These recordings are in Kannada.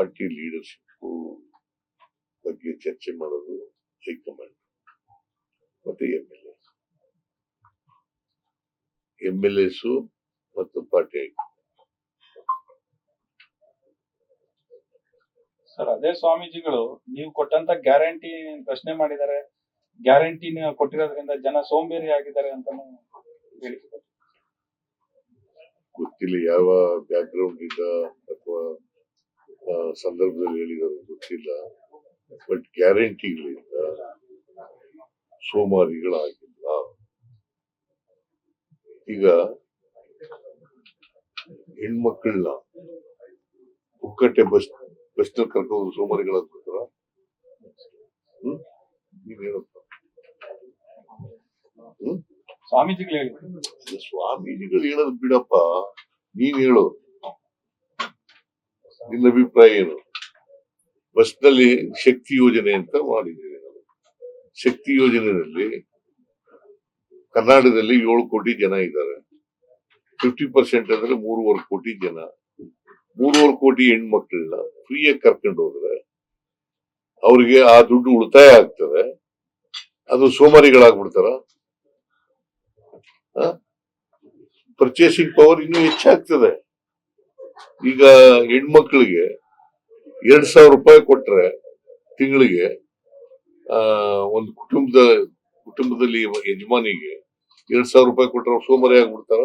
ಪಾರ್ಟಿ ಲೀಡರ್ಶಿಪ್ ಬಗ್ಗೆ ಚರ್ಚೆ ಮಾಡೋದು ಹೈಕಮಾಂಡ್. ಮತ್ತೆ M L A. M L S ಮತ್ತು ಪಾರ್ಟಿ ಹೈಕಮಾಂಡ್ ಸರ್ ಅದೇ ಸ್ವಾಮೀಜಿಗಳು ನೀವು ಕೊಟ್ಟಂತ ಗ್ಯಾರಂಟಿ ಪ್ರಶ್ನೆ ಮಾಡಿದ್ದಾರೆ. ಗ್ಯಾರಂಟಿ ಕೊಟ್ಟಿರೋದ್ರಿಂದ ಜನ ಸೋಂಬೇರಿ ಆಗಿದ್ದಾರೆ ಅಂತ ಗೊತ್ತಿಲ್ಲ ಯಾವ ಇಂದ ಅಥವಾ ಆ, ಸಂದರ್ಭದಲ್ಲಿ ಹೇಳಿದರು ಗೊತ್ತಿಲ್ಲ. ಬಟ್ ಗ್ಯಾರಂಟಿಗಳಿಂದ ಸೋಮಾರಿಗಳಾಗಿಲ್ಲ. ಈಗ ಹೆಣ್ಮಕ್ಕಳನ್ನ ಪುಕ್ಕಟ್ಟೆ ಬಸ್ ಬಸ್ ಕರ್ಕೊಂಡು ಸೋಮಾರಿಗಳಾಗ್ಬಿಡ್ತಾರ? ಹ್ಮ್? ನೀವ್ ಹೇಳಪ್ಪ ಹ್ಮ್? ಸ್ವಾಮೀಜಿಗಳು ಸ್ವಾಮೀಜಿಗಳು ಹೇಳೋದು ಬಿಡಪ್ಪ. ನೀನ್ ಹೇಳು. ನಿನ್ನ ಅಭಿಪ್ರಾಯ ಏನು? ಬಸ್ನಲ್ಲಿ ಶಕ್ತಿ ಯೋಜನೆ ಅಂತ ಮಾಡಿದ್ದೀವಿ ಶಕ್ತಿ ಯೋಜನೆಯಲ್ಲಿ ಕರ್ನಾಟಕದಲ್ಲಿ ಏಳು ಕೋಟಿ ಜನ ಇದ್ದಾರೆ. ಫಿಫ್ಟಿ ಪರ್ಸೆಂಟ್ ಅಂದ್ರೆ ಮೂರುವರೆ ಕೋಟಿ ಜನ. ಮೂರುವರೆ ಕೋಟಿ ಹೆಣ್ಮಕ್ಳನ್ನ ಫ್ರೀಯಾಗಿ ಕರ್ಕೊಂಡು ಹೋದ್ರೆ ಅವ್ರಿಗೆ ಆ ದುಡ್ಡು ಉಳಿತಾಯ ಆಗ್ತದೆ. ಅದು ಸೋಮಾರಿಗಳಾಗ್ಬಿಡ್ತಾರ. ಪರ್ಚೇಸಿಂಗ್ ಪವರ್ ಇನ್ನೂ ಹೆಚ್ಚಾಗ್ತದೆ. ಈಗ ಹೆಣ್ಮಕ್ಳಿಗೆ ಎರಡ್ ಸಾವಿರ ರೂಪಾಯಿ ಕೊಟ್ರೆ ತಿಂಗಳಿಗೆ ಒಂದು ಕುಟುಂಬದ, ಕುಟುಂಬದಲ್ಲಿ ಯಜಮಾನಿಗೆ ಎರಡ್ ಸಾವಿರ ರೂಪಾಯಿ ಕೊಟ್ರೆ ಅವ್ರು ಸೋಮಾರಿ ಆಗ್ಬಿಡ್ತಾರ?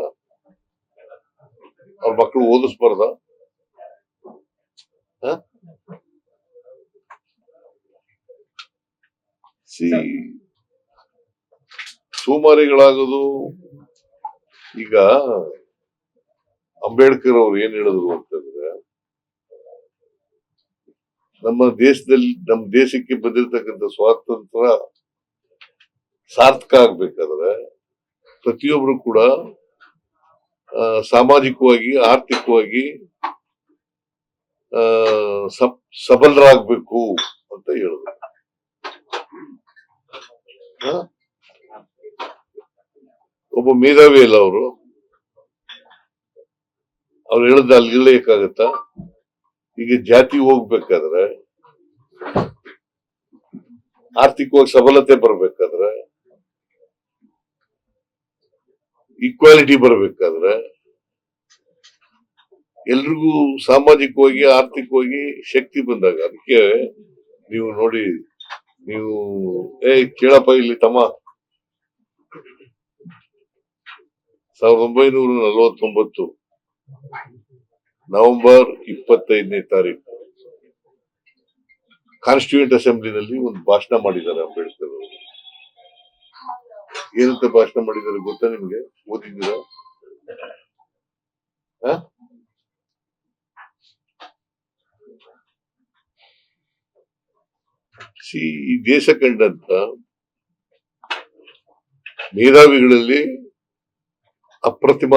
ಅವ್ರ ಮಕ್ಕಳು ಓದಿಸ್ಬಾರ್ದ? ಸಿ, ಸೋಮಾರಿಗಳಾಗೋದು ಈಗ ಅಂಬೇಡ್ಕರ್ ಅವ್ರು ಏನ್ ಹೇಳಿದ್ರು ಅಂತಂದ್ರೆ, ನಮ್ಮ ದೇಶದಲ್ಲಿ, ನಮ್ಮ ದೇಶಕ್ಕೆ ಬಂದಿರತಕ್ಕಂಥ ಸ್ವಾತಂತ್ರ್ಯ ಸಾರ್ಥಕ ಆಗ್ಬೇಕಾದ್ರೆ ಪ್ರತಿಯೊಬ್ಬರು ಕೂಡ ಸಾಮಾಜಿಕವಾಗಿ, ಆರ್ಥಿಕವಾಗಿ ಸಬಲರಾಗ್ಬೇಕು ಅಂತ ಹೇಳಿದ್ರು? ಒಬ್ಬ ಮೇಧಾವಿ ಅಲ್ಲ ಅವರು ಅವ್ರು ಹೇಳ್ದ ಅಲ್ಲಿ ಈಗ ಜಾತಿ ಹೋಗ್ಬೇಕಾದ್ರೆ, ಆರ್ಥಿಕವಾಗಿ ಸಬಲತೆ ಬರ್ಬೇಕಾದ್ರೆ ಈಕ್ವಾಲಿಟಿ ಬರ್ಬೇಕಾದ್ರೆ, ಎಲ್ರಿಗೂ ಸಾಮಾಜಿಕವಾಗಿ, ಆರ್ಥಿಕವಾಗಿ ಶಕ್ತಿ ಬಂದಾಗ ಅದಕ್ಕೆ ನೀವು ನೋಡಿ, ನೀವು, ಏ, ಕೇಳಪ್ಪ, ಇಲ್ಲಿ ತಮ್ಮ ಸಾವಿರದ ಒಂಬೈನೂರ ನಲವತ್ತೊಂಬತ್ತು ನವೆಂಬರ್ ಇಪ್ಪತ್ತೈದನೇ ತಾರೀಕು ಕಾನ್ಸ್ಟಿಟ್ಯೂಂಟ್ ಅಸೆಂಬ್ಲಿನಲ್ಲಿ ಒಂದು ಭಾಷಣ ಮಾಡಿದ್ದಾರೆ ಅಂಬೇಡ್ಕರ್ ಅವರು. ಏನಂತ ಭಾಷಣ ಮಾಡಿದ್ದಾರೆ ಗೊತ್ತಾ ನಿಮ್ಗೆ? ಓದಿದ್ದೀರ? ಸಿ, ಈ ದೇಶ ಕಂಡಂತ ಮೇಧಾವಿಗಳಲ್ಲಿ ಅಪ್ರತಿಮ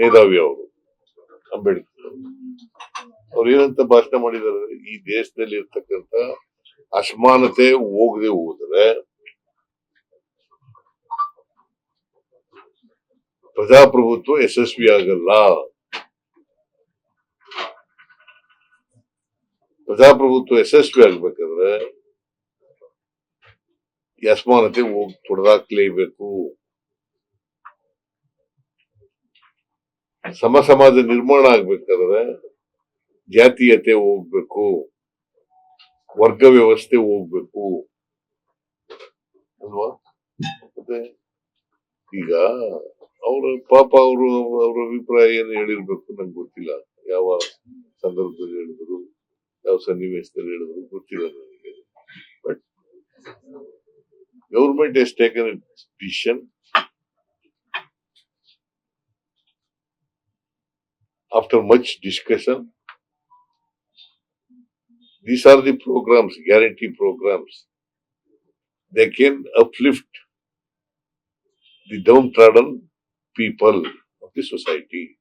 ಮೇಧಾವಿ ಅವರು. ಅಂಬೇಡ್ಕರ್ ಅವ್ರು. ಏನಂತ ಭಾಷಣ ಮಾಡಿದಾರೆ? ಈ ದೇಶದಲ್ಲಿ ಇರ್ತಕ್ಕಂತ ಅಸಮಾನತೆ ಹೋಗದೆ ಹೋದ್ರೆ ಪ್ರಜಾಪ್ರಭುತ್ವ ಯಶಸ್ವಿ ಆಗಲ್ಲ. ಪ್ರಜಾಪ್ರಭುತ್ವ ಯಶಸ್ವಿ ಆಗ್ಬೇಕಾದ್ರೆ ಅಸಮಾನತೆ ಹೋಗಿ ತೊಡೆದಾಕ್ಲೇಬೇಕು ಸಮ ಸಮಾಜ ನಿರ್ಮಾಣ ಆಗ್ಬೇಕಾದ್ರೆ ಜಾತೀಯತೆ ಹೋಗ್ಬೇಕು, ವರ್ಗ ವ್ಯವಸ್ಥೆ ಹೋಗ್ಬೇಕು. ಅಲ್ವಾ? ಮತ್ತೆ ಈಗ ಅವ್ರ ಪಾಪ ಅವರು ಅವ್ರ ಅಭಿಪ್ರಾಯ ಏನು ಹೇಳಿರ್ಬೇಕು ನಂಗೆ ಗೊತ್ತಿಲ್ಲ. ಯಾವ ಸಂದರ್ಭದಲ್ಲಿ ಹೇಳಿದ್ರು, ಯಾವ ಸನ್ನಿವೇಶದಲ್ಲಿ ಹೇಳಿದ್ರು ಗೊತ್ತಿಲ್ಲ ನನಗೆ. But government has taken decision after much discussion, these are the programs, guarantee programs. They can uplift the downtrodden people of the society.